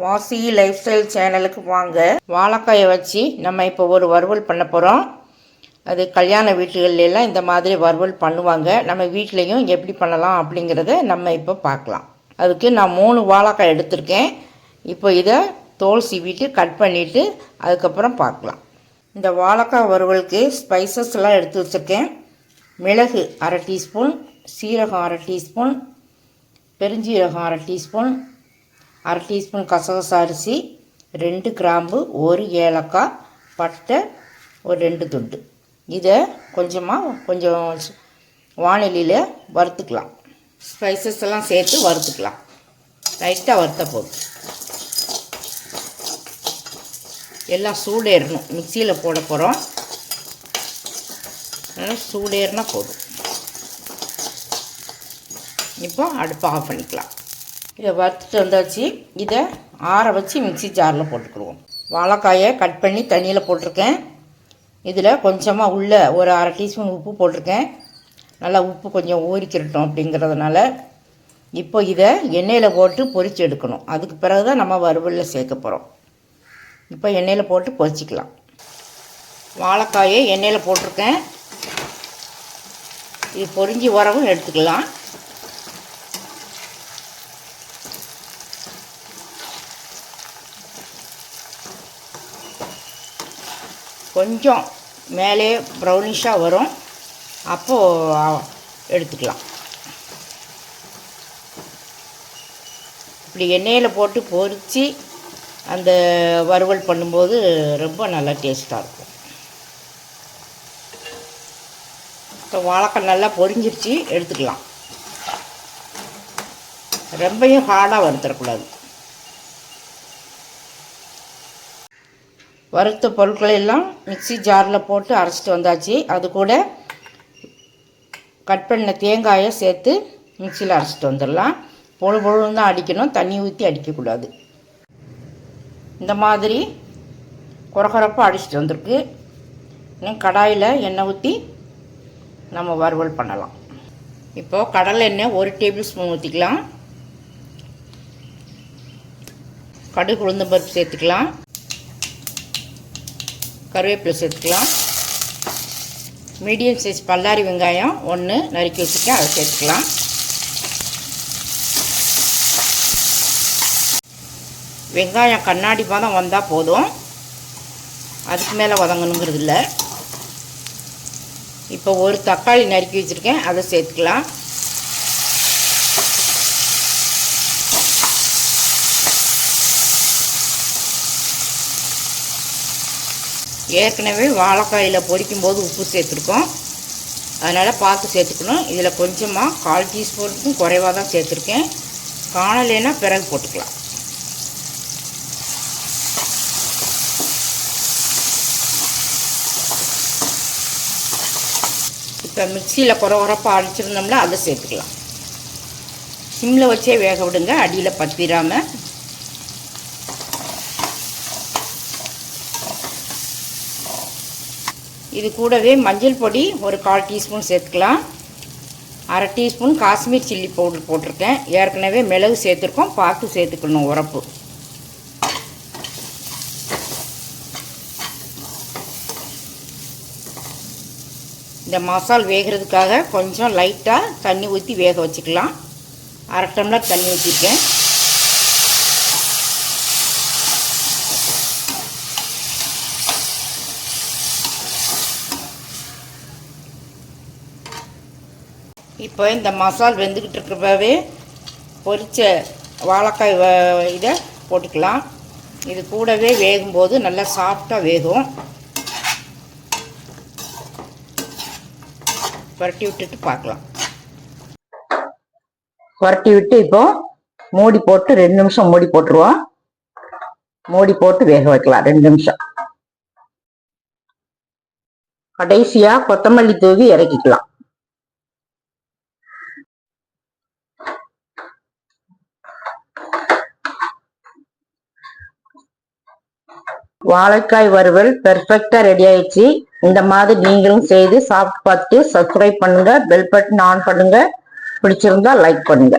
வாசி life style சேனலுக்கு வாங்க. வாழைக்காயை வச்சு நம்ம இப்போ ஒரு வறுவல் பண்ண போகிறோம் அது கல்யாண வீட்டுகள்லாம் எல்லாம் இந்த மாதிரி வறுவல் பண்ணுவாங்க. நம்ம வீட்லேயும் எப்படி பண்ணலாம் அப்படிங்கிறத நம்ம இப்போ பார்க்கலாம். அதுக்கு நான் மூணு வாழைக்காய் எடுத்திருக்கேன். இப்போ இதை தோல் சீவிட்டு கட் பண்ணிவிட்டு அதுக்கப்புறம் பார்க்கலாம். இந்த வாழைக்காய் வறுவலுக்கு ஸ்பைசஸ் எல்லாம் எடுத்து வச்சுருக்கேன். மிளகு அரை டீஸ்பூன் சீரகம் அரை டீஸ்பூன் பெருஞ்சீரகம் அரை டீஸ்பூன் அரை டீஸ்பூன் கசகசா அரிசி ரெண்டு கிராம்பு ஒரு ஏலக்காய் பட்டை ஒரு ரெண்டு துண்டு. இதை கொஞ்சமாக கொஞ்சம் வானிலையில் வறுத்துக்கலாம். ஸ்பைசஸ் எல்லாம் சேர்த்து வறுத்துக்கலாம். லைட்டாக வறுத்த போதும். எல்லாம் சூடேறணும். மிக்சியில் போட போகிறோம் நல்லா சூடேறினா போதும். இப்போ அடுப்பை ஆஃப் பண்ணிக்கலாம். இதை வறுத்துட்டு வந்தாச்சு. இதை ஆற வச்சு மிக்ஸி ஜாரில் போட்டுக்கிடுவோம். வாழைக்காயை கட் பண்ணி தண்ணியில் போட்டிருக்கேன். இதில் கொஞ்சமாக உள்ளே ஒரு அரை டீஸ்பூன் உப்பு போட்டிருக்கேன். நல்லா உப்பு கொஞ்சம் ஊறிக்கிரட்டும் அப்படிங்கிறதுனால இப்போ இதை எண்ணெயில் போட்டு பொரித்து எடுக்கணும். அதுக்கு பிறகு தான் நம்ம வறுவலில் சேர்க்க போகிறோம் இப்போ எண்ணெயில் போட்டு பொரிச்சிக்கலாம். வாழைக்காயை எண்ணெயில் போட்டிருக்கேன். இது பொரிஞ்சி உரவும் எடுத்துக்கலாம். கொஞ்சம் மேலே ப்ரௌனிஷாக வரும். அப்போது எடுத்துக்கலாம். இப்படி எண்ணெயில் போட்டு பொரித்து அந்த வறுவல் பண்ணும்போது ரொம்ப நல்லா டேஸ்ட்டாக இருக்கும். இப்போ வாழைக்காய் நல்லா பொரிஞ்சிருச்சு எடுத்துக்கலாம். ரொம்பையும் ஹார்டாக வறுத்துடக்கூடாது வறுத்த பொருட்களை எல்லாம் மிக்ஸி ஜாரில் போட்டு அரைச்சிட்டு வந்தாச்சு. அது கூட கட் பண்ண தேங்காயை சேர்த்து மிக்சியில் அரைச்சிட்டு வந்துடலாம். பொழு பொழுன்னு தான் அடிக்கணும். தண்ணி ஊற்றி அடிக்கக்கூடாது. இந்த மாதிரி குறகுறப்பாக அடிச்சிட்டு வந்திருக்கு. இன்னும் கடாயில் எண்ணெய் ஊற்றி நம்ம வறுவல் பண்ணலாம். இப்போது கடலை எண்ணெய் ஒரு டேபிள் ஸ்பூன் ஊற்றிக்கலாம் கடுகு உளுந்தம்பருப்பு சேர்த்துக்கலாம். கருவேப்பிலை சேர்த்துக்கலாம். மீடியம் சைஸ் பல்லாரி வெங்காயம் ஒன்று நறுக்கி வச்சுருக்கேன் அதை சேர்த்துக்கலாம். வெங்காயம் கண்ணாடி பாதம் வந்தால் போதும். அதுக்கு மேலே வதங்கணுங்கிறது இல்லை. இப்போ ஒரு தக்காளி நறுக்கி வச்சுருக்கேன் அதை சேர்த்துக்கலாம். ஏற்கனவே வாழைக்காயில் பொரிக்கும் போது உப்பு சேர்த்துருக்கோம். அதனால் பார்த்து சேர்த்துக்கணும். இதில் கொஞ்சமாக கால் டீஸ்பூனுக்கும் குறைவாக தான் சேர்த்துருக்கேன். காணலைன்னா பிறகு போட்டுக்கலாம். இப்போ மிக்சியில் குறை குறப்பாக அடிச்சிருந்தோம்னா அதை சேர்த்துக்கலாம். சிம்மில் வச்சே வேக விடுங்க. அடியில் பத்திராமல் இது கூடவே மஞ்சள் பொடி ஒரு கால் டீஸ்பூன் சேர்த்துக்கலாம். அரை டீஸ்பூன் காஷ்மீர் சில்லி பவுடர் போட்டிருக்கேன். ஏற்கனவே மிளகு சேர்த்துருக்கோம். பார்த்து சேர்த்துக்கணும் உரப்பு. இந்த மசால் வேகிறதுக்காக கொஞ்சம் லைட்டாக தண்ணி ஊற்றி வேக வச்சுக்கலாம். அரை டம்ளர் தண்ணி ஊற்றிருக்கேன் இப்போ இந்த மசால் வெந்துக்கிட்டு இருக்கிறப்பவே பொரித்த வாழைக்காய் இதை போட்டுக்கலாம். இது கூடவே வேகும்போது நல்லா சாஃப்டாக வேகும். புரட்டி விட்டுட்டு பார்க்கலாம். புரட்டி விட்டு இப்போ மூடி போட்டு ரெண்டு நிமிஷம் மூடி போட்டுருவோம். மூடி போட்டு வேக வைக்கலாம் ரெண்டு நிமிஷம். கடைசியாக கொத்தமல்லி தூவி இறக்கிக்கலாம். வாழைக்காய் வறுவல் பெர்ஃபெக்டா ரெடி ஆயிடுச்சு. இந்த மாதிரி நீங்களும் செய்து சாப்பிட்டு பார்த்து சப்ஸ்கிரைப் பண்ணுங்க பெல் பட்டன் ஆன் பண்ணுங்க. பிடிச்சிருந்தா லைக் பண்ணுங்க.